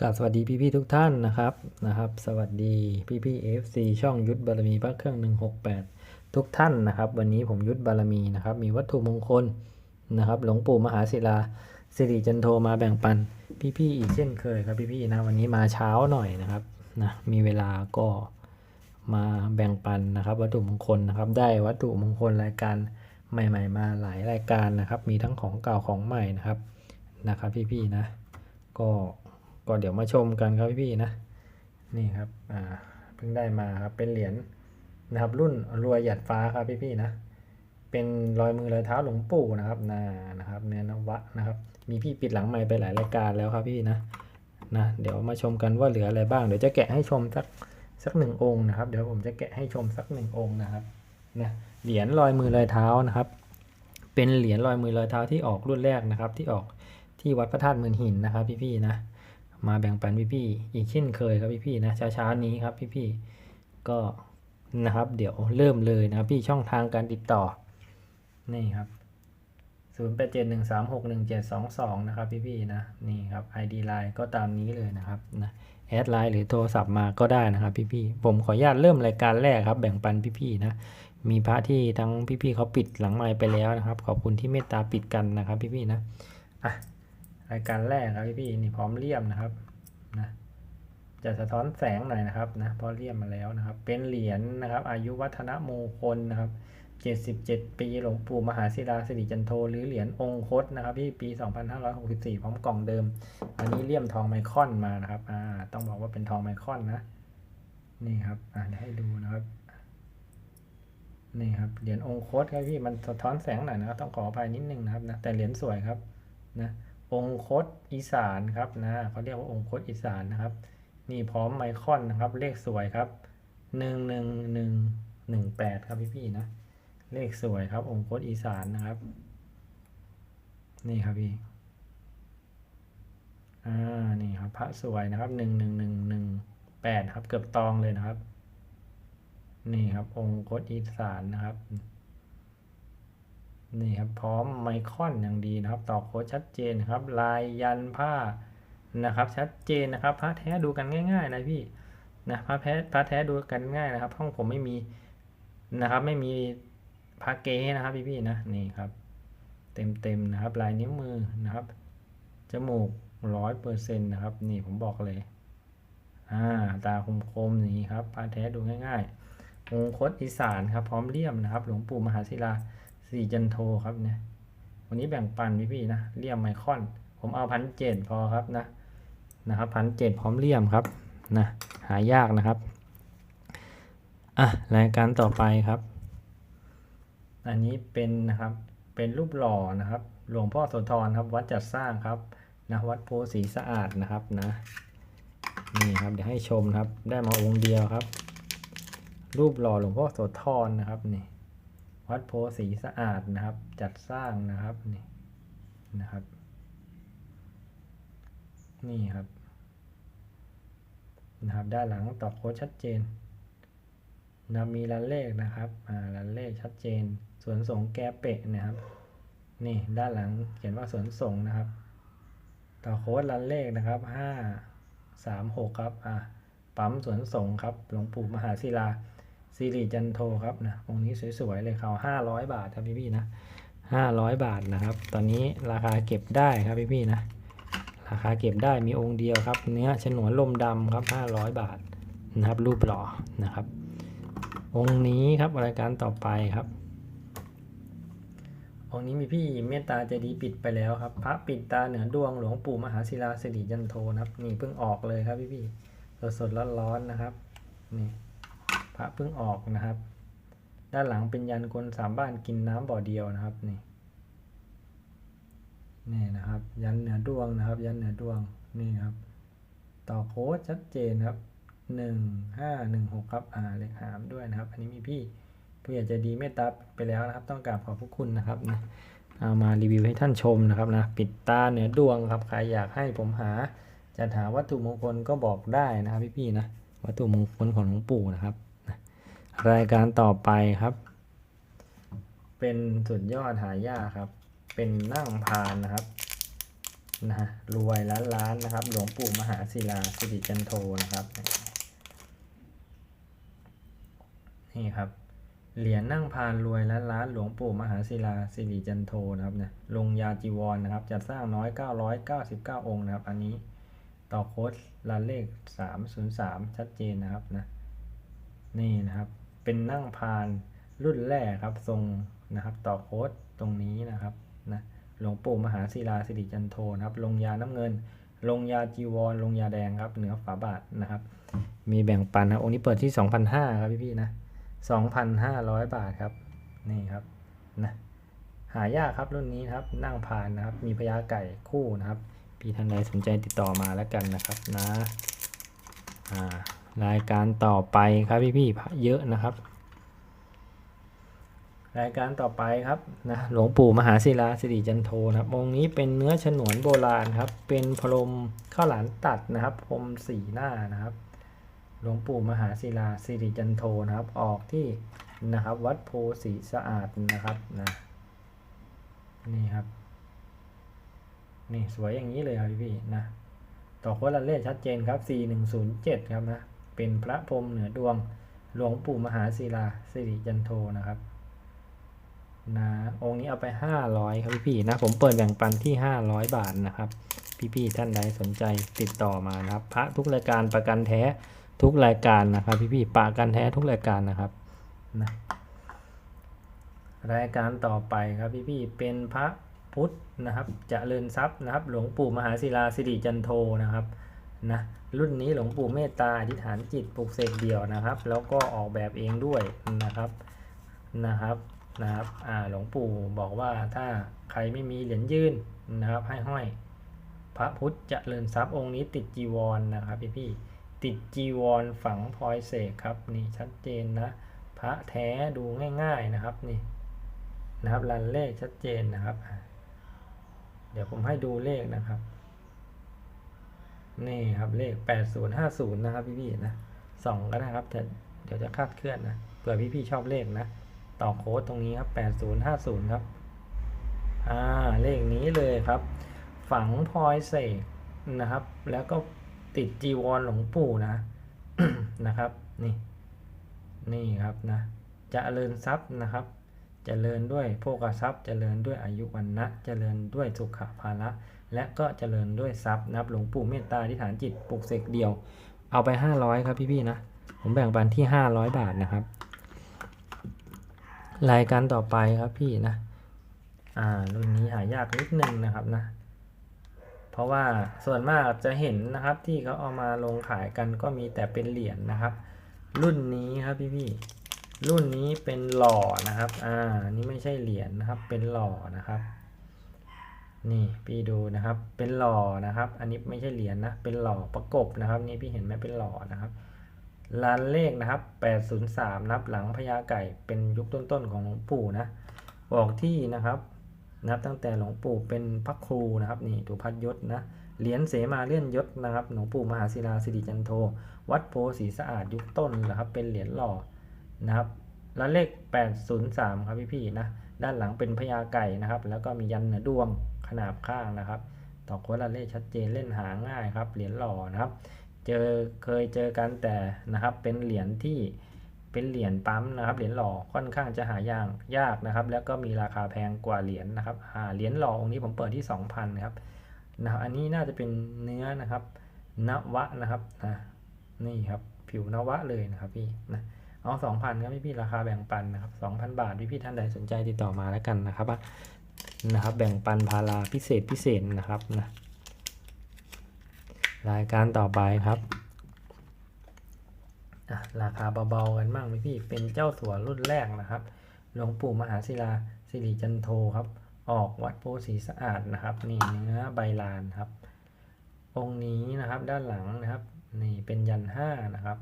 กราบสวัสดีพี่ๆทุกท่านนะครับนะครับ สวัสดีพี่ๆ FC ช่องยุทธบารมีพระเครื่อง 168 ทุกท่านนะครับ วันนี้ผมยุทธบารมีนะครับ มีวัตถุมงคลนะครับ หลวงปู่มหาศิลาสิริจันโทมาแบ่งปันพี่ๆอีกเช่นเคยครับพี่ๆนะวันนี้มาเช้าหน่อยนะครับนะมีเวลาก็มาแบ่งปันนะครับ วัตถุมงคลนะครับ ได้วัตถุมงคลรายการใหม่ ๆ มาหลายรายการนะครับ มีทั้งของเก่าของใหม่นะครับนะครับ พี่ๆนะก็ ก็เดี๋ยวมาชมกันครับพี่ๆนะ นี่ครับอ่าเพิ่งได้มาครับเป็นเหรียญนะครับ รุ่นรวยหยัดฟ้าครับพี่ๆนะ เป็นรอยมือรอยเท้าหลวงปู่นะครับนานะครับเนื้อนวะนะครับ มีพี่ปิดหลังไม้ไปหลายรายการแล้วครับพี่นะนะเดี๋ยวมาชมกันว่าเหลืออะไรบ้างเดี๋ยวจะแกะให้ชมสักสักหนึ่งองค์นะครับ เดี๋ยวผมจะแกะให้ชมสักหนึ่งองค์นะครับนะเหรียญรอยมือรอยเท้านะครับ เป็นเหรียญรอยมือรอยเท้าที่ออกรุ่นแรกนะครับ ที่ออกที่วัดพระธาตุเมืองหินนะครับ พี่ๆนะ มาแบ่งปันพี่ๆอีกเช่นเคยครับพี่ๆนะเช้าๆนี้ครับพี่ๆก็นะครับ เดี๋ยวเริ่มเลยนะครับพี่ช่องทางการติดต่อนี่ครับ0 8 7 1 3 6 1 7 2 2 นะครับพี่ๆนะนี่ครับ ID Line ก็ตามนี้เลยนะครับนะแอดไลน์หรือโทรศัพท์มาก็ได้นะครับพี่ๆผมขออนุญาตเริ่มรายการแรกครับ แบ่งปันพี่ๆนะมีพระที่ทั้งพี่ๆเขาปิดหลังไมค์ไปแล้วนะครับ ขอบคุณที่เมตตาปิดกันนะครับพี่ๆนะอะ รายการแรกครับพี่ๆนี่พร้อมเลี่ยมนะครับนะจะสะท้อนแสงหน่อยนะครับนะเพราะเลี่ยมมาแล้วนะครับ เป็นเหรียญนะครับ อายุวัฒนมงคลนะครับ77 ปีหลวงปู่มหาศิลาสิริจันโทหรือเหรียญองคตนะครับพี่ปี 2564 พร้อมกล่องเดิม อันนี้เลี่ยมทองไมคอนมานะครับอ่าต้องบอกว่าเป็นทองไมคอนนะ นี่ครับอ่าเดี๋ยวให้ดูนะครับนี่ครับเหรียญองคตครับพี่มันสะท้อนแสงหน่อยนะครับต้องขออภัยนิดนึงนะครับนะแต่เหรียญสวยครับนะ องคตอีสานครับนะเขาเรียกว่าองคตอีสานนะครับ นี่พร้อมไมคอนนะครับ เลขสวยครับหนึ่งหนึ่งหนึ่งหนึ่งแปดครับพี่พี่ๆนะ เลขสวยครับ องคตอีสานนะครับ นี่ครับพี่อ่านี่ครับพระสวยนะครับหนึ่งหนึ่งหนึ่งหนึ่งแปดครับ เกือบตองเลยนะครับ นี่ครับ องคตอีสานนะครับ นี่ครับพร้อมไมคอนอย่างดีนะครับ ต่อโค้ดชัดเจนครับ ลายยันผ้านะครับ ชัดเจนนะครับพระแท้ดูกันง่ายๆนะพี่นะพระแท้พระแท้ดูกันง่ายนะครับห้องผมไม่มีนะครับ ไม่มีพระเก๊นะครับพี่ๆนะนี่ครับ เต็มๆนะครับ ลายนิ้วมือนะครับจมูกร้อยเปอร์เซ็นต์นะครับ นี่ผมบอกเลยอ่าตาคมๆอย่างนี้ครับพระแท้ดูง่ายๆองคตอีสานครับ พร้อมเลี่ยมนะครับ หลวงปู่มหาศิลา สี่จันโทครับเนี่ย วันนี้แบ่งปันพี่ๆนะเลี่ยมไมคอน ผมเอาพันเจ็ดพอครับนะนะครับพันเจ็ดพร้อมเลี่ยมครับนะหายากนะครับอะรายการต่อไปครับ อันนี้เป็นนะครับเป็นรูปหล่อนะครับ หลวงพ่อโสธรครับ วัดจัดสร้างครับนะวัดโพสีสะอาดนะครับนะนี่ครับเดี๋ยวให้ชมครับ ได้มาองค์เดียวครับ รูปหล่อหลวงพ่อโสธรนะครับนี่ วัดโพสีสะอาดนะครับ จัดสร้างนะครับนี่นะครับ นี่ครับนะครับด้านหลังต่อโค้ดชัดเจนนะมีรันเลขนะครับอ่ารันเลขชัดเจนสวนสงแกเปะนะครับ นี่ด้านหลังเขียนว่าสวนสงนะครับ ต่อโค้ดรันเลขนะครับห้าสามหกครับอ่าปั๊มสวนสงครับหลวงปู่มหาศิลา สิริจันโทครับนะองค์นี้สวยๆเลยเขาห้าร้อยบาทครับพี่ๆนะห้าร้อยบาทนะครับ ตอนนี้ราคาเก็บได้ครับพี่ๆนะ ราคาเก็บได้มีองค์เดียวครับ เนื้อฉนวนลมดำครับห้าร้อยบาทนะครับ รูปหล่อนะครับ องค์นี้ครับรายการต่อไปครับ องค์นี้มีพี่เมตตาใจดีปิดไปแล้วครับ พระปิดตาเหนือดวงหลวงปู่มหาศิลาสิริจันโทนะครับ นี่เพิ่งออกเลยครับพี่ๆสดๆร้อนๆนะครับนี่ พระเพิ่งออกนะครับ ด้านหลังเป็นยันคนสามบ้านกินน้ำบ่อเดียวนะครับนี่นี่นะครับ ยันเหนือดวงนะครับ ยันเหนือดวงนี่ครับ ต่อโค้ดชัดเจนครับหนึ่งห้าหนึ่งหกครับอ่าเลขหามด้วยนะครับ อันนี้มีพี่ผู้ใหญ่ใจดีเมตตาไปแล้วนะครับ ต้องกราบขอบพระคุณนะครับนะเอามารีวิวให้ท่านชมนะครับนะปิดตาเหนือดวงครับใครอยากให้ผมหาจะหาวัตถุมงคลก็บอกได้นะครับพี่ๆนะวัตถุมงคลของหลวงปู่นะครับ รายการต่อไปครับ เป็นสุดยอดหายากครับ เป็นนั่งพานนะครับนะฮะรวยล้านล้านนะครับ หลวงปู่มหาศิลาสิริจันโทนะครับนี่ครับเหรียญนั่งพานรวยล้านล้านหลวงปู่มหาศิลาสิริจันโทนะครับเนี่ยลงยาจีวรนนะครับ จัดสร้างน้อย 999 องค์นะครับ อันนี้ต่อโค้ดลานเลข 303 ชัดเจนนะครับนะนี่นะครับ เป็นนั่งพานรุ่นแรกครับทรงนะครับต่อโค้ดตรงนี้นะครับนะหลวงปู่มหาศิลาสิริจันโทนะครับลงยาน้ำเงิน ลงยาจีวร ลงยาแดงครับเหนือฝาบาทนะครับ มีแบ่งปันนะองค์นี้เปิดที่ 2,500ครับพี่ๆนะ2,500 บาทครับนี่ครับนะหายากครับรุ่นนี้ครับนั่งพานนะครับมีพญาไก่คู่นะครับพี่ท่านใดสนใจติดต่อมาแล้วกันนะครับนะอ่า รายการต่อไปครับพี่ๆพระเยอะนะครับ รายการต่อไปครับนะหลวงปู่มหาศิลาสิริจันโทนะครับองค์นี้เป็นเนื้อฉนวนโบราณครับ เป็นพรมข้าวหลามตัดนะครับพรมสีหน้านะครับ หลวงปู่มหาศิลาสิริจันโทนะครับ ออกที่นะครับวัดโพสีสะอาดนะครับนะนี่ครับนี่สวยอย่างนี้เลยครับพี่พี่ๆนะต่อโคละเลขชัดเจนครับ 4107 ครับนะ เป็นพระพรหมเหนือดวงหลวงปู่มหาศิลาสิริจันโทนะครับนะองค์นี้เอาไป 500 ครับพี่ๆนะผมเปิดแบ่งปันที่ 500 บาทนะครับ พี่ๆท่านใดสนใจติดต่อมานะครับ พระทุกรายการประกันแท้ทุกรายการนะครับ พี่ๆประกันแท้ทุกรายการนะครับนะรายการต่อไปครับพี่ๆเป็นพระพุทธนะครับจเจริญทรัพย์นะครับ หลวงปู่มหาศิลาสิริจันโทนะครับนะ รุ่นนี้หลวงปู่เมตตาอธิษฐานจิตปลุกเสกเดี่ยวนะครับ แล้วก็ออกแบบเองด้วยนะครับนะครับนะครับอ่าหลวงปู่บอกว่าถ้าใครไม่มีเหรียญยื่นนะครับให้ห้อย พระพุทธเจริญทรัพย์องค์นี้ติดจีวรนะครับพี่พี่ติดจีวรฝังพลอยเสกครับนี่ชัดเจนนะพระแท้ดูง่าย ๆนะครับนี่นะครับรันเลขชัดเจนนะครับ เดี๋ยวผมให้ดูเลขนะครับ นี่ครับเลข 8050 นะครับพี่ๆนะสองก็ได้ครับแต่เดี๋ยวจะคาดเคลื่อนนะเผื่อพี่ๆชอบเลขนะ ต่อโค้ดตรงนี้ครับ 8050 ครับ อ่า เลขนี้เลยครับ ฝังพลอยเสกนะครับ แล้วก็ติดจีวรหลวงปู่นะนะครับ นี่ นี่ครับนะจะเจริญทรัพย์นะครับจเจริญด้วยโภคทรัพย์จเจริญด้วยอายุวันนะเจริญด้วยสุขภาละ และก็เจริญด้วยทรัพย์นะครับหลวงปู่เมตตาที่ฐานจิตปลุกเสกเดียว เอาไป 500 ครับพี่ๆนะ ผมแบ่งปันที่ 500 บาทนะครับ รายการต่อไปครับพี่นะ อ่ารุ่นนี้หายากนิดนึงนะครับนะ เพราะว่าส่วนมากจะเห็นนะครับที่เขาเอามาลงขายกันก็มีแต่เป็นเหรียญนะครับ รุ่นนี้ครับพี่พี่ๆรุ่นนี้เป็นหล่อนะครับ อ่า นี่ไม่ใช่เหรียญนะครับ เป็นหล่อนะครับ นี่พี่ดูนะครับเป็นหล่อนะครับ อันนี้ไม่ใช่เหรียญนะเป็นหล่อประกบนะครับ นี่พี่เห็นไหมเป็นหล่อนะครับลานเลขนะครับ 803นับหลังพญาไก่เป็นยุคต้นๆของหลวงปู่นะบอกที่นะครับ นับตั้งแต่หลวงปู่เป็นพระครูนะครับ นี่ดูพัดยศนะเหรียญเสมาเลื่อนยศนะครับหลวงปู่มหาศิลาสิริจันโท วัดโพสีสะอาดยุคต้นนะครับ เป็นเหรียญหล่อนะครับแล้วเลข 803 ครับพี่ๆนะด้านหลังเป็นพญาไก่นะครับ แล้วก็มียันเหนือดวง ขนาบข้างนะครับต่อโค้ดละเลขชัดเจนเล่นหาง่ายครับเหรียญหล่อนะครับ เจอเคยเจอกันแต่นะครับเป็นเหรียญที่เป็นเหรียญปั๊มนะครับเหรียญหล่อค่อนข้างจะหายากยากนะครับ แล้วก็มีราคาแพงกว่าเหรียญนะครับอ่าเหรียญหล่อองค์นี้ผมเปิดที่ 2,000ครับนะครับอันนี้น่าจะเป็นเนื้อนะครับนวะนะครับนะนี่ครับผิวนวะเลยนะครับพี่นะเอา2,000ครับพี่พี่ราคาแบ่งปันนะครับ2,000 บาทพี่พี่ท่านใดสนใจติดต่อมาแล้วกันนะครับ นะครับ แบ่งปันพาราพิเศษพิเศษนะครับนะรายการต่อไปครับราคาเบาๆกันบ้างไหมพี่ เป็นเจ้าสัวรุ่นแรกนะครับ หลวงปู่มหาศิลาสิริจันโทครับ ออกวัดโพสีสะอาดนะครับ นี่เนื้อใบลานครับ องค์นี้นะครับด้านหลังนะครับ นี่เป็นยันห้านะครับ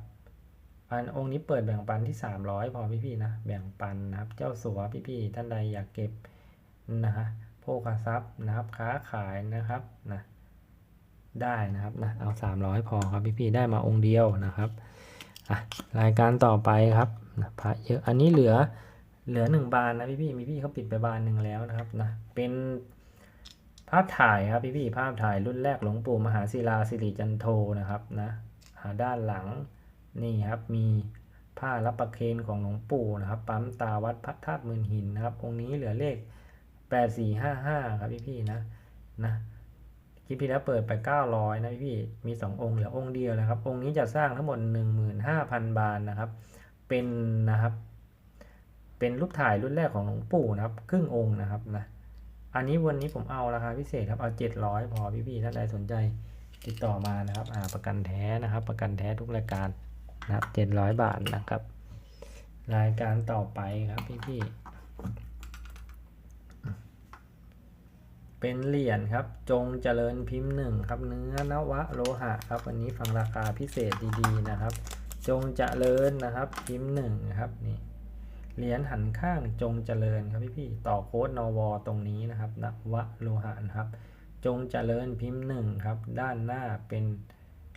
อันองค์นี้เปิดแบ่งปันที่ 300 พอพี่ๆนะ แบ่งปันนะครับ เจ้าสัวพี่ๆท่านใดอยากเก็บ นะฮะโภคทรัพย์นะครับค้าขายนะครับนะได้นะครับนะเอา 300 พอครับพี่ๆได้มาองค์เดียวนะครับอะรายการต่อไปครับนะพระเยอะอันนี้เหลือเหลือหนึ่งบานนะพี่พี่ๆมีพี่เขาปิดไปบานหนึ่งแล้วนะครับนะเป็นภาพถ่ายครับพี่พี่ๆภาพถ่ายรุ่นแรกหลวงปู่มหาศิลาสิริจันโทนะครับนะอ่าด้านหลังนี่ครับมีผ้ารับประเคนของหลวงปู่นะครับ ปั๊มตาวัดพระธาตุมืนหินนะครับองค์นี้เหลือเลข 8455ครับพี่พี่นะนะคลิปที่แล้วเปิดไป900นะพี่พี่มี2องค์เหลือองค์เดียวนะครับ องค์นี้จะสร้างทั้งหมด15,000บาทนะครับ เป็นนะครับ เป็นรูปถ่ายรุ่นแรกของหลวงปู่นะครับ ครึ่งองค์นะครับนะอันนี้วันนี้ผมเอาราคาพิเศษครับเอา700พอพี่ๆท่านใดสนใจติดต่อมานะครับอ่าประกันแท้นะครับ ประกันแท้ทุกรายการนะครับ700บาทนะครับ รายการต่อไปครับพี่ๆ เป็นเหรียญครับ จงเจริญพิมพ์หนึ่งครับ เนื้อนวะโลหะครับวันนี้ฟังราคาพิเศษดีๆนะครับ จงเจริญนะครับ พิมพ์หนึ่งครับนี่เหรียญหันข้างจงเจริญครับพี่พี่ๆต่อโค้ดนวตรงนี้นะครับนวโลหะนะครับ จงเจริญพิมพ์หนึ่งครับ ด้านหน้าเป็น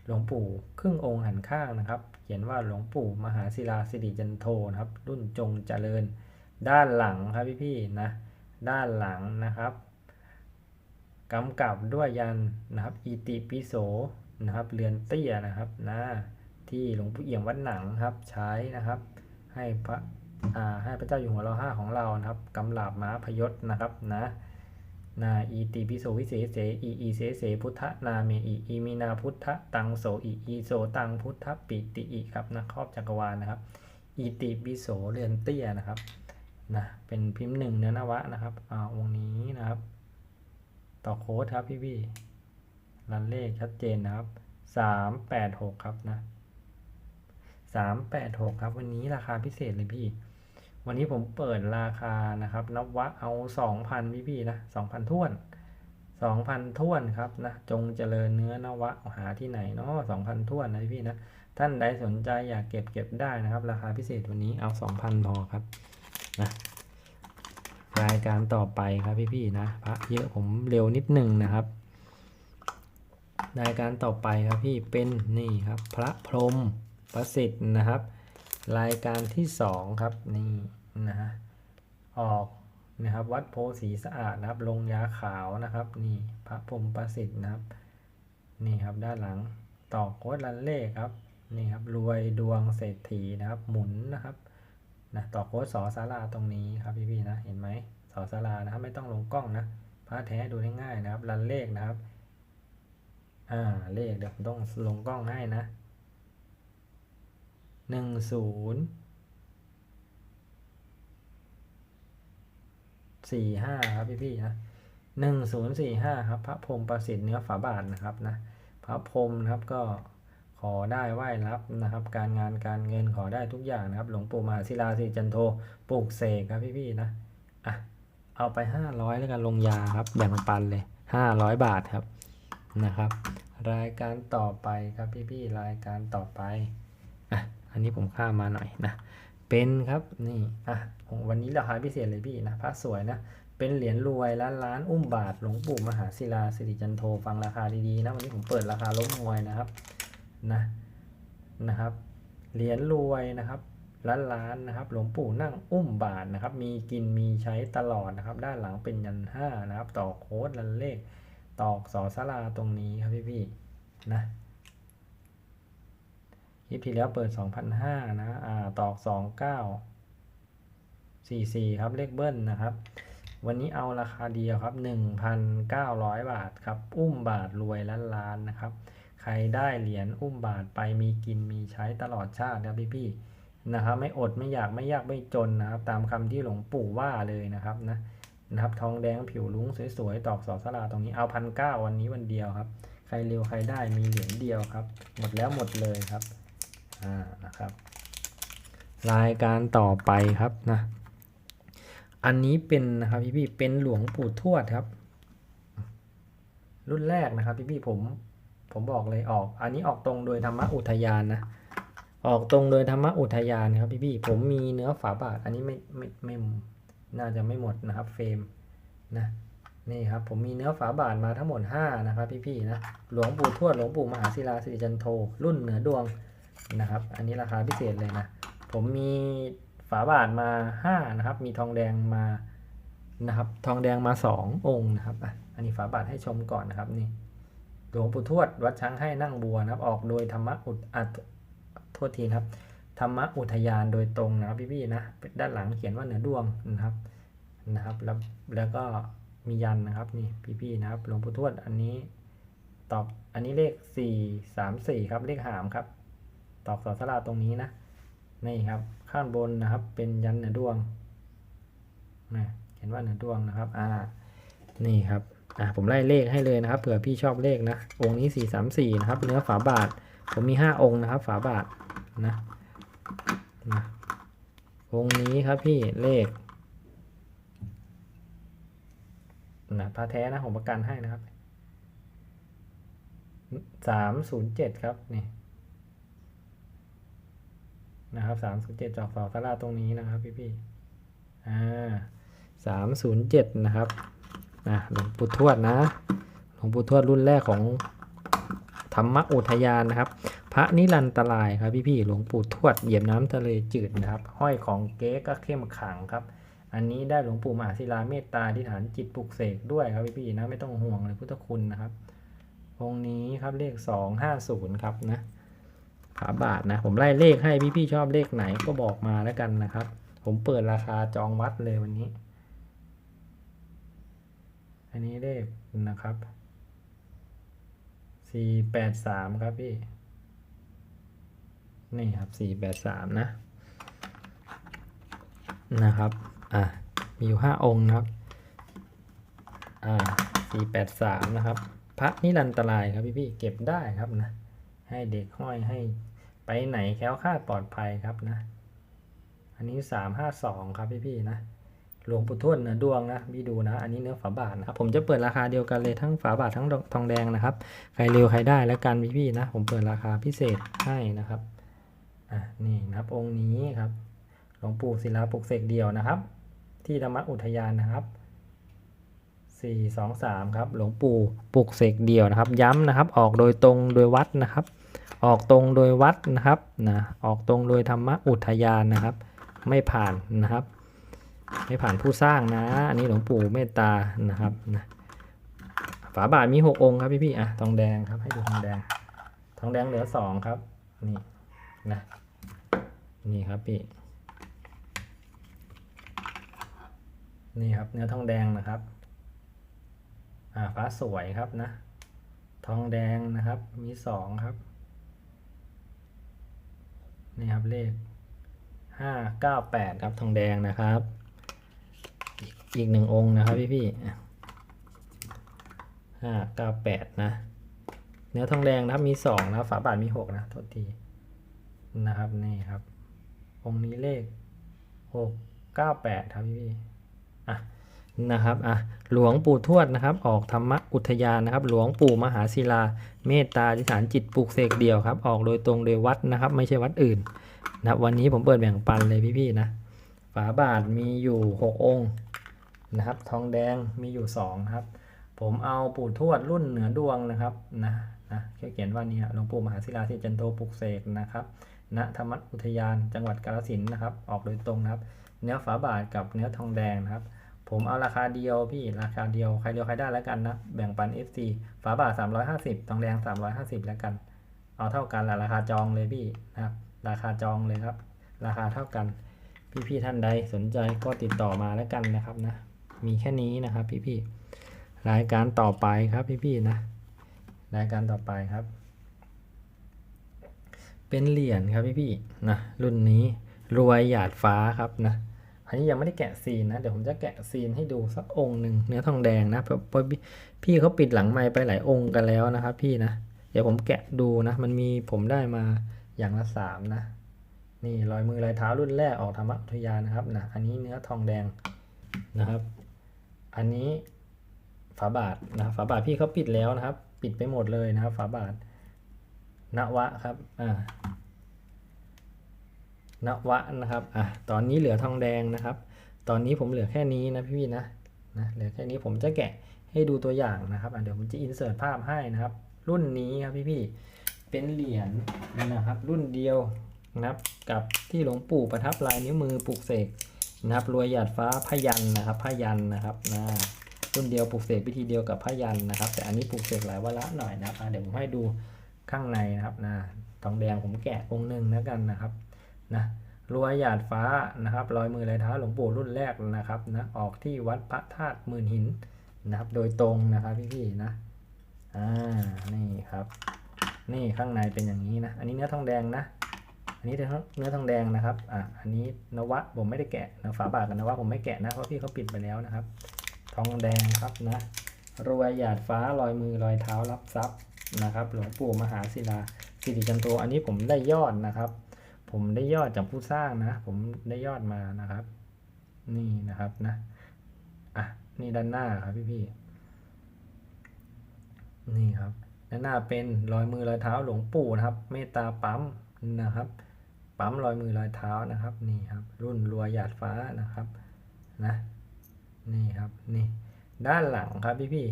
หลวงปู่ครึ่งองค์หันข้างนะครับ เขียนว่าหลวงปู่มหาศิลาสิริจันโทนะครับ รุ่นจงเจริญ ด้านหลังครับพี่พี่ๆนะ ด้านหลังนะครับ กำกับด้วยยันนะครับอิติปิโสนะครับเรือนเตี้ยนะครับนะที่หลวงปู่เอี่ยมวัดหนังครับใช้นะครับ ให้พระอ่าให้พระเจ้าอยู่หัวเราห้าของเรานะครับกำลาบม้าพยศนะครับนะนาอีติปิโสวิเศษเสอีอีเสเสพุทธนาเมอีอีมีนาพุทธตังโสอีอีโสตังพุทธปิติอีครับนะครอบจักรวาลนะครับอีติปิโสเรือนเตี้ยนะครับนะเป็นพิมพ์หนึ่งเนื้อนวะนะครับอ่าองนี้นะครับ ต่อโค้ดครับพี่พี่รันเลขชัดเจนนะครับสามแปดหกครับนะสามแปดหกครับ วันนี้ราคาพิเศษเลยพี่ วันนี้ผมเปิดราคานะครับนวะเอาสองพันพี่พี่นะสองพันท่วนสองพันท่วนครับนะจงเจริญเนื้อนวะหาที่ไหนเนาะสองพันท่วนนะพี่นะท่านใดสนใจอยากเก็บเก็บได้นะครับ ราคาพิเศษวันนี้เอาสองพันพอครับนะ รายการต่อไปครับพี่ๆนะพระเยอะผมเร็วนิดหนึ่งนะครับ รายการต่อไปครับพี่เป็นนี่ครับ พระพรหมประสิทธิ์นะครับ รายการที่สองครับนี่นะฮะออกนะครับวัดโพสีสะอาดนะครับลงยาขาวนะครับนี่พระพรหมประสิทธิ์นะครับนี่ครับด้านหลังต่อโค้ดลันเล่ครับนี่ครับรวยดวงเศรษฐีนะครับหมุนนะครับ นะต่อโค้ดสอสาราตรงนี้ครับพี่ๆนะเห็นไหมสอสารานะครับไม่ต้องลงกล้องนะพระแท้ดูง่ายๆนะครับรันเลขนะครับอ่าเลขเดี๋ยวผมต้องลงกล้องให้นะหนึ่งศูนย์สี่ห้าครับพี่ๆนะหนึ่งศูนย์สี่ห้าครับ พระพรมประสิทธิ์เนื้อฝาบาทนะครับนะพระพรมนะครับก็ ขอได้ไหว้รับนะครับ การงานการเงินขอได้ทุกอย่างนะครับ หลวงปู่มหาศิลาสิจันโทปลูกเสกครับพี่พี่ๆนะอะเอาไปห้าร้อยแล้วกันลงยาครับแบ่งปันเลยห้าร้อยบาทครับนะครับ รายการต่อไปครับพี่พี่ๆรายการต่อไปอะอันนี้ผมข้ามมาหน่อยนะเป็นครับนี่อะวันนี้ราคาพิเศษเลยพี่นะพระสวยนะเป็นเหรียญรวยล้านล้านอุ้มบาทหลวงปู่มหาศิลาสิริจันโทฟังราคาดีๆนะวันนี้ผมเปิดราคาล้มมวยนะครับ นะนะครับเหรียญรวยนะครับล้านล้านนะครับ หลวงปู่นั่งอุ้มบาทนะครับ มีกินมีใช้ตลอดนะครับ ด้านหลังเป็นยันห้านะครับ ต่อโค้ดลันเลข ตอกสอสลาตรงนี้ครับพี่ๆนะคลิปที่แล้วเปิด2,500นะอ่าตอก 29 44 ครับเลขเบิ้ลนะครับ วันนี้เอาราคาเดียวครับ 1,900 บาทครับ อุ้มบาทรวยล้านล้านนะครับ ใครได้เหรียญอุ้มบาทไปมีกินมีใช้ตลอดชาติครับพี่ๆนะครับไม่อดไม่อยากไม่ยากไม่จนนะครับ ตามคำที่หลวงปู่ว่าเลยนะครับนะนะครับ ทองแดงผิวลุ้งสวยๆตอกสอสลาตรงนี้เอาพันเก้าวันนี้วันเดียวครับ ใครเร็วใครได้มีเหรียญเดียวครับ หมดแล้วหมดเลยครับอ่านะครับ รายการต่อไปครับนะอันนี้เป็นนะครับพี่พี่ๆเป็นหลวงปู่ทวดครับ รุ่นแรกนะครับพี่พี่ๆผม ผมบอกเลยออก อันนี้ออกตรงโดยธรรมอุทยานนะ ออกตรงโดยธรรมอุทยานครับพี่พี่ๆผมมีเนื้อฝาบาท อันนี้ไม่ไม่ไม่น่าจะไม่หมดนะครับเฟรมนะนี่ครับผมมีเนื้อฝาบาทมาทั้งหมด5นะครับพี่ๆนะหลวงปู่ทวดหลวงปู่มหาศิลาสิริจันโทรุ่นเหนือดวงนะครับ อันนี้ราคาพิเศษเลยนะผมมีฝาบาทมา5นะครับมีทองแดงมานะครับทองแดงมา 2 องค์นะครับอะอันนี้ฝาบาทให้ชมก่อนนะครับนี่ หลวงปู่ทวดวัดช้างให้นั่งบัวนะครับ ออกโดยธรรมอุตอัตโทษทีนะครับธรรมอุทยานโดยตรงนะครับพี่ๆนะด้านหลังเขียนว่าเหนือดวงนะครับนะครับแล้วแล้วก็มียันนะครับนี่พี่ๆนะครับหลวงปู่ทวดอันนี้ตอกอันนี้เลขสี่สามสี่ครับเลขหามครับ ตอกสอสลาตรงนี้นะนี่ครับข้างบนนะครับเป็นยันเหนือดวงนะเขียนว่าเหนือดวงนะครับอ่านี่ครับ อ่าผมไล่เลขให้เลยนะครับเผื่อพี่ชอบเลขนะ องค์นี้สี่สามสี่นะครับ เนื้อฝาบาท ผมมีห้าองค์นะครับ ฝาบาทนะนะองค์นี้ครับพี่เลขนะพระแท้นะผมประกันให้นะครับสามศูนย์เจ็ดครับนี่นะครับสามศูนย์เจ็ดจอกเสาสลาตรงนี้นะครับพี่พี่ๆอ่าสามศูนย์เจ็ดนะครับ นะหลวงปู่ทวดนะ หลวงปู่ทวดรุ่นแรกของธรรมอุทยานนะครับ พระนิรันตรายครับพี่ๆหลวงปู่ทวดเหยียบน้ำทะเลจืดนะครับ ห้อยของเก๊ก็เข้มขังครับ อันนี้ได้หลวงปู่มหาศิลาเมตตาที่ฐานจิตปลุกเสกด้วยครับพี่ๆนะไม่ต้องห่วงเลยพุทธคุณนะครับองค์นี้ครับเลขสองห้าศูนย์ครับนะฝาบาทนะ ผมไล่เลขให้พี่ๆชอบเลขไหนก็บอกมาแล้วกันนะครับ ผมเปิดราคาจองวัดเลยวันนี้ อันนี้เลขนะครับสี่แปดสามครับพี่ นี่ครับสี่แปดสามนะ นะครับ อะ มีอยู่ห้าองค์นะครับ อ่าสี่แปดสามนะครับ พระนิรันตรายครับพี่ๆเก็บได้ครับนะ ให้เด็กห้อยให้ไปไหนแคล้วคาดปลอดภัยครับนะ อันนี้สามห้าสองครับพี่ๆนะ หลวงปู่ทวดเนื้อดวงนะพี่ดูนะ อันนี้เนื้อฝาบาทนะครับผมจะเปิดราคาเดียวกันเลยทั้งฝาบาททั้งทองแดงนะครับ ใครเร็วใครได้แล้วกันพี่ๆนะ ผมเปิดราคาพิเศษให้นะครับอะนี่นะครับองค์นี้ครับหลวงปู่ศิลาปลุกเสกเดียวนะครับ ที่ธรรมอุทยานนะครับสี่สองสามครับหลวงปู่ปลุกเสกเดียวนะครับ ย้ำนะครับ ออกโดยตรงโดยวัดนะครับ ออกตรงโดยวัดนะครับนะออกตรงโดยธรรมอุทยานนะครับ ไม่ผ่านนะครับ ไม่ผ่านผู้สร้างนะ อันนี้หลวงปู่เมตตานะครับนะฝาบาทมีหกองค์ครับพี่พี่ๆอะทองแดงครับให้ดูทองแดง ทองแดงเหลือสองครับ นี่นะนี่ครับพี่นี่ครับเนื้อทองแดงนะครับอ่าฟ้าสวยครับนะ ทองแดงนะครับ มีสองครับนี่ครับเลขห้าเก้าแปดครับทองแดงนะครับ อีกหนึ่งองค์นะครับพี่พี่ห้าเก้าแปดนะ เนื้อทองแดงนะครับมีสองนะฝาบาทมีหกนะโทษทีนะครับนี่ครับ องค์นี้เลขหกเก้าแปดครับพี่พี่อะนะครับอะหลวงปู่ทวดนะครับ ออกธรรมอุทยานนะครับ หลวงปู่มหาศิลา เมตตาธิษฐานจิตปลูกเสกเดียวครับ ออกโดยตรงโดยวัดนะครับ ไม่ใช่วัดอื่นนะวันนี้ผมเปิดแบ่งปันเลยพี่ๆนะ ฝาบาทมีอยู่ 6 องค์ นะครับ ทองแดงมีอยู่2ครับ ผมเอาปู่ทวดรุ่นเหนือดวงนะครับนะนะเขียนว่านี่หลวงปู่มหาศิลาที่จันโตปลุกเสกนะครับณธรรมอุทยานจังหวัดกาฬสินธุ์นะครับ ออกโดยตรงนะครับ เนื้อฝาบาทกับเนื้อทองแดงนะครับ ผมเอาราคาเดียวพี่ราคาเดียวใครเดียวใครได้แล้วกันนะแบ่งปัน FC ฝาบาท 350 ทองแดง 350 แล้วกัน เอาเท่ากันละราคาจองเลยพี่นะครับ ราคาจองเลยครับ ราคาเท่ากัน พี่ๆท่านใดสนใจก็ติดต่อมาแล้วกันนะครับนะ มีแค่นี้นะครับพี่ๆรายการต่อไปครับพี่ๆนะ รายการต่อไปครับ เป็นเหรียญครับพี่ๆนะรุ่นนี้รวยหยาดฟ้าครับนะอันนี้ยังไม่ได้แกะซีนนะ เดี๋ยวผมจะแกะซีนให้ดูสักองค์หนึ่งเนื้อทองแดงนะเพราะเพราะพี่พี่เขาปิดหลังไม้ไปหลายองค์กันแล้วนะครับพี่นะ เดี๋ยวผมแกะดูนะ มันมีผมได้มาอย่างละสามนะ นี่รอยมือรอยเท้ารุ่นแรกออกธรรมอุทยานนะครับนะอันนี้เนื้อทองแดงนะครับ อันนี้ฝาบาทนะฝาบาทพี่เขาปิดแล้วนะครับ ปิดไปหมดเลยนะครับ ฝาบาทนวะครับอ่านวะนะครับอะตอนนี้เหลือทองแดงนะครับ ตอนนี้ผมเหลือแค่นี้นะพี่ๆนะนะเหลือแค่นี้ผมจะแกะให้ดูตัวอย่างนะครับอะเดี๋ยวผมจะอินเสิร์ตภาพให้นะครับ รุ่นนี้ครับพี่ๆเป็นเหรียญนะครับ รุ่นเดียวนะครับ กับที่หลวงปู่ประทับลายนิ้วมือปลุกเสก นะครับรวยหยาดฟ้าพยันนะครับพยันนะครับนะรุ่นเดียวปลูกเสกพิธีเดียวกับพยันนะครับ แต่อันนี้ปลูกเสกหลายวาระหน่อยนะครับเดี๋ยวผมให้ดูข้างในนะครับนะทองแดงผมแกะองค์หนึ่งแล้วกันนะครับนะรวยหยาดฟ้านะครับรอยมือลายเท้าหลวงปู่รุ่นแรกนะครับนะออกที่วัดพระธาตุหมื่นหินนะครับ โดยตรงนะครับพี่ๆนะอ่านี่ครับ นี่ข้างในเป็นอย่างนี้นะ อันนี้เนื้อทองแดงนะ นนี้เนื้อทองแดงนะครับอะอันนี้นวะผมไม่ได้แกะนะฝาบาทกับนวะผมไม่แกะนะเพราะพี่เขาปิดไปแล้วนะครับ ทองแดงครับนะรวยหยาดฟ้ารอยมือรอยเท้ารับทรัพย์นะครับหลวงปู่มหาศิลาสิริจันโตอันนี้ผมได้ยอดนะครับ ผมได้ยอดจากผู้สร้างนะ ผมได้ยอดมานะครับ นี่นะครับนะอะนี่ด้านหน้าครับพี่พี่นี่ครับด้านหน้าเป็นรอยมือรอยเท้าหลวงปู่นะครับ เมตตาปั๊มนะครับ ปั๊มรอยมือรอยเท้านะครับนี่ครับ รุ่นรัวหยาดฟ้านะครับนะนี่ครับนี่ด้านหลังครับพี่พี่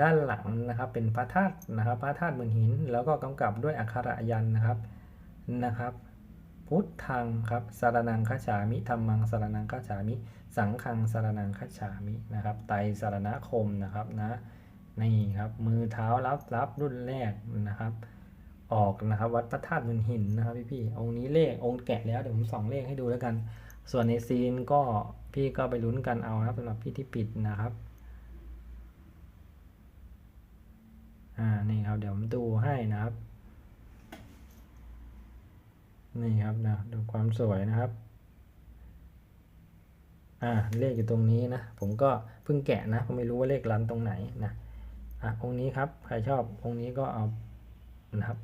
ด้านหลังนะครับเป็นพระธาตุนะครับพระธาตุเหมือนหิน แล้วก็กำกับด้วยอักขระยันนะครับนะครับ พุทธังครับสารนังคัจฉามิธรรมังสารนังคัจฉามิ สังฆังสารนังคัจฉามินะครับ ไตรสารณคมนะครับนะนี่ครับมือเท้ารับรับรุ่นแรกนะครับ ออกนะครับ วัดพระธาตุมุนหินนะครับพี่พี่ๆองค์นี้เลของค์แกะแล้วเดี๋ยวผมส่องเลขให้ดูแล้วกัน ส่วนในซีนก็พี่ก็ไปลุ้นกันเอานะครับสำหรับพี่ที่ปิดนะครับอ่านี่ครับเดี๋ยวผมดูให้นะครับ นี่ครับนะดูความสวยนะครับอ่าเลขอยู่ตรงนี้นะ ผมก็เพิ่งแกะนะผมไม่รู้ว่าเลขรันตรงไหนนะอะองค์นี้ครับใครชอบองค์นี้ก็เอานะครับ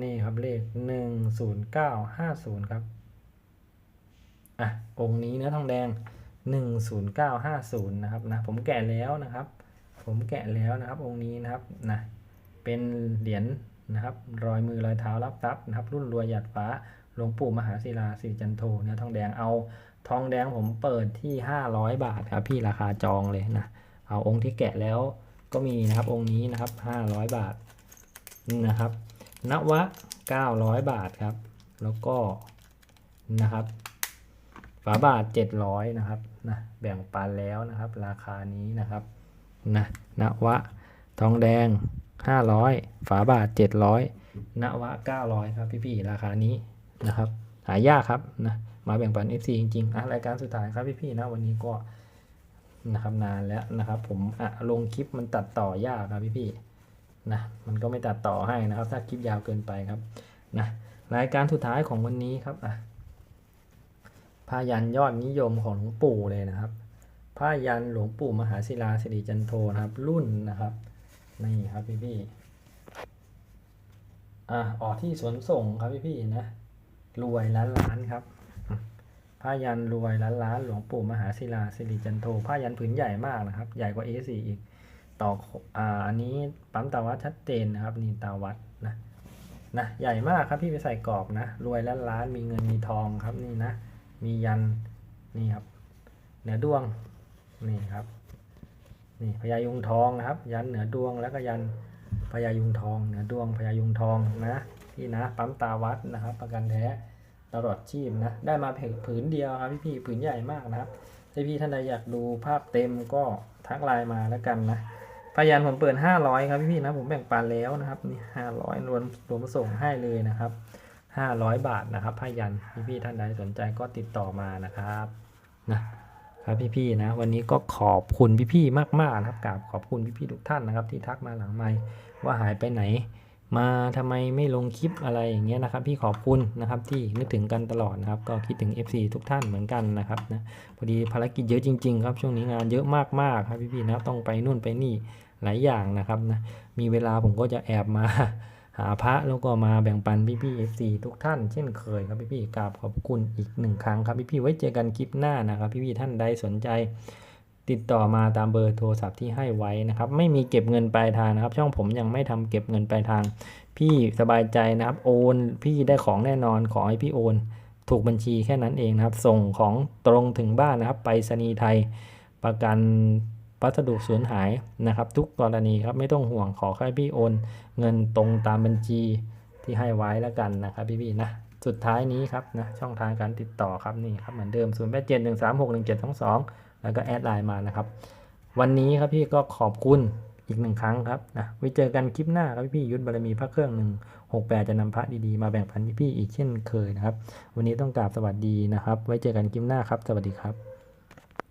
นี่ครับเลขหนึ่งศูนย์เก้าห้าศูนย์ครับอะองค์นี้เนื้อทองแดงหนึ่งศูนย์เก้าห้าศูนย์นะครับนะผมแกะแล้วนะครับ ผมแกะแล้วนะครับองค์นี้นะครับนะเป็นเหรียญนะครับรอยมือรอยเท้ารับทรัพย์นะครับ รุ่นรวยหยาดฟ้าหลวงปู่มหาศิลาสิริจันโทเนื้อทองแดงเอาทองแดงผมเปิดที่ 500 บาทครับพี่ราคาจองเลยนะเอาองค์ที่แกะแล้วก็มีนะครับองค์นี้นะครับ 500 บาทนะครับ นวะ 900 บาทครับ แล้วก็นะครับ ฝาบาท 700 นะครับนะแบ่งปันแล้วนะครับ ราคานี้นะครับนะนวะ ทองแดง 500 ฝาบาท 700นวะ 900 ครับพี่ๆราคานี้นะครับ หายากครับนะมาแบ่งปัน FC จริงๆอะรายการสุดท้ายครับพี่ๆนะวันนี้ก็นะครับนานแล้วนะครับ ผมอะลงคลิปมันตัดต่อยากครับพี่ๆ นะมันก็ไม่ตัดต่อให้นะครับ ถ้าคลิปยาวเกินไปครับนะรายการสุดท้ายของวันนี้ครับอะผ้ายันยอดนิยมของหลวงปู่เลยนะครับผ้ายันหลวงปู่มหาศิลาสิริจันโทนะครับ รุ่นนะครับนี่ครับพี่ๆอะออกที่สวนส่งครับพี่ๆนะรวยล้านล้านครับผ้ายันรวยล้านล้านหลวงปู่มหาศิลาสิริจันโทผ้ายันผืนใหญ่มากนะครับ ใหญ่กว่า A4 อีก ต่ออ่าอันนี้ปั๊มตาวัดชัดเจนนะครับนี่ตาวัดนะนะใหญ่มากครับพี่ไปใส่กรอบนะ รวยล้านล้านมีเงินมีทองครับนี่นะ มียันนี่ครับเหนือดวงนี่ครับนี่พญายุงทองนะครับ ยันเหนือดวงแล้วก็ยันพญายุงทอง เหนือดวงพญายุงทองนะพี่นะปั๊มตาวัดนะครับ ประกันแท้ตลอดชีพนะได้มาเพียงผืนเดียวครับพี่พี่ผืนใหญ่มากนะครับถ้าพี่ท่านใดอยากดูภาพเต็มก็ทักไลน์มาแล้วกันนะ พยานผมเปิด500ครับพี่พี่ๆนะผมแบ่งปันแล้วนะครับนี่500รวมรวมส่งให้เลยนะครับ500บาทนะครับพยันพี่พี่ๆท่านใดสนใจก็ติดต่อมานะครับนะครับพี่ๆนะ วันนี้ก็ขอบคุณพี่ๆมากๆนะครับกราบขอบคุณพี่ๆทุกท่านนะครับ ที่ทักมาหลังไมค์ว่าหายไปไหน มาทำไมไม่ลงคลิปอะไรอย่างเงี้ยนะครับ พี่ขอบคุณนะครับที่นึกถึงกันตลอดนะครับ ก็คิดถึง FC ทุกท่านเหมือนกันนะครับนะพอดีภารกิจเยอะจริง ๆ ครับช่วงนี้งานเยอะมากๆครับพี่ๆนะต้องไปนู่นไปนี่ หลายอย่างนะครับนะมีเวลาผมก็จะแอบมาหาพระแล้วก็มาแบ่งปันพี่ๆ FC ทุกท่านเช่นเคยครับพี่ๆกราบขอบคุณอีกหนึ่งครั้งครับพี่ๆไว้เจอกันคลิปหน้านะครับ พี่ๆท่านใดสนใจ ติดต่อมาตามเบอร์โทรศัพท์ที่ให้ไว้นะครับ ไม่มีเก็บเงินปลายทางนะครับ ช่องผมยังไม่ทำเก็บเงินปลายทาง พี่สบายใจนะครับ โอน พี่ได้ของแน่นอนขอให้พี่โอน ถูกบัญชีแค่นั้นเองนะครับ ส่งของตรงถึงบ้านนะครับไปรษณีย์ไทยประกัน พัสดุสูญหายนะครับ ทุกกรณีครับไม่ต้องห่วงขอแค่พี่โอน เงินตรงตามบัญชีที่ให้ไว้แล้วกันนะครับพี่ๆนะสุดท้ายนี้ครับนะช่องทางการติดต่อครับนี่ครับเหมือนเดิม 0 8 7 1 3 6 1 7 2 2 แล้วก็แอดไลน์มานะครับ วันนี้ครับพี่ก็ขอบคุณอีกหนึ่งครั้งครับนะไว้เจอกันคลิปหน้าครับพี่ยุทธบารมีพระเครื่องหนึ่งหกแปดจะนำพระดีๆ มาแบ่งปันพี่ๆอีกเช่นเคยนะครับ วันนี้ต้องกราบสวัสดีนะครับ ไว้เจอกันคลิปหน้าครับ สวัสดีครับ